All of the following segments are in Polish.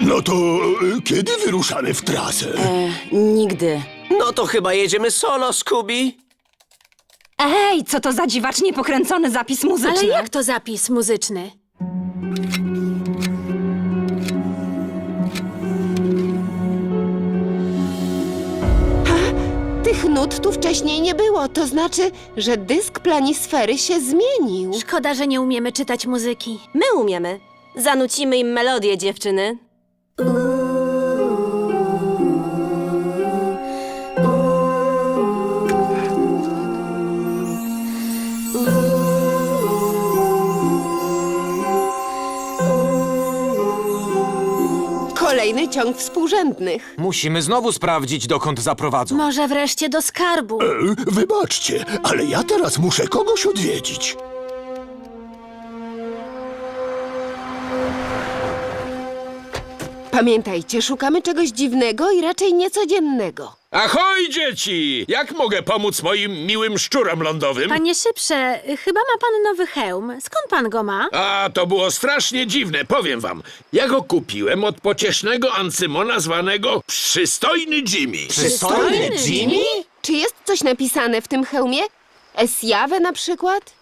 No to e, kiedy wyruszamy w trasę? Nigdy. No to chyba jedziemy solo, Scooby. Ej, co to za dziwacznie pokręcony zapis muzyczny? Ale jak to zapis muzyczny? Tych nut tu wcześniej nie było, to znaczy, że dysk planisfery się zmienił. Szkoda, że nie umiemy czytać muzyki. My umiemy. Zanucimy im melodię, dziewczyny. Kolejny ciąg współrzędnych. Musimy znowu sprawdzić, dokąd zaprowadzą. Może wreszcie do skarbu. E, Wybaczcie, ale ja teraz muszę kogoś odwiedzić. Pamiętajcie, szukamy czegoś dziwnego i raczej niecodziennego. Ahoj, dzieci! Jak mogę pomóc moim miłym szczurom lądowym? Panie Szyprze, chyba ma pan nowy hełm. Skąd pan go ma? A, to było strasznie dziwne, powiem wam. Ja go kupiłem od pociesznego Ancymona zwanego Przystojny Jimmy. Przystojny Jimmy? Czy jest coś napisane w tym hełmie? Esjawe na przykład?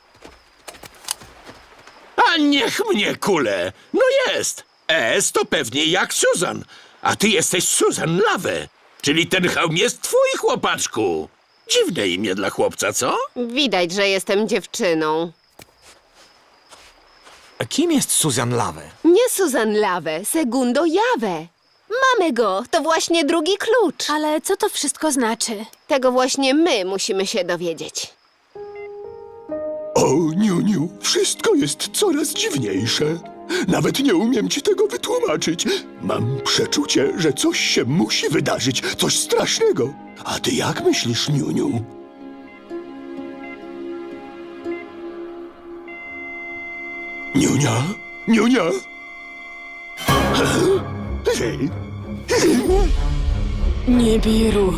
A niech mnie kule! No jest! S to pewnie jak Susan. A ty jesteś Susan Lawę. Czyli ten hełm jest twój, chłopaczku. Dziwne imię dla chłopca, co? Widać, że jestem dziewczyną. A kim jest Susan Lave? Nie Susan Lawę, Segundo Jawe. Mamy go, to właśnie drugi klucz. Ale co to wszystko znaczy? Tego właśnie my musimy się dowiedzieć. O, Niuniu, wszystko jest coraz dziwniejsze. Nawet nie umiem ci tego wytłumaczyć. Mam przeczucie, że coś się musi wydarzyć, coś strasznego. A ty jak myślisz, Niuniu? Niunia? Niunia? Nibiru,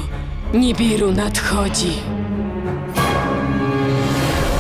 Nibiru nadchodzi.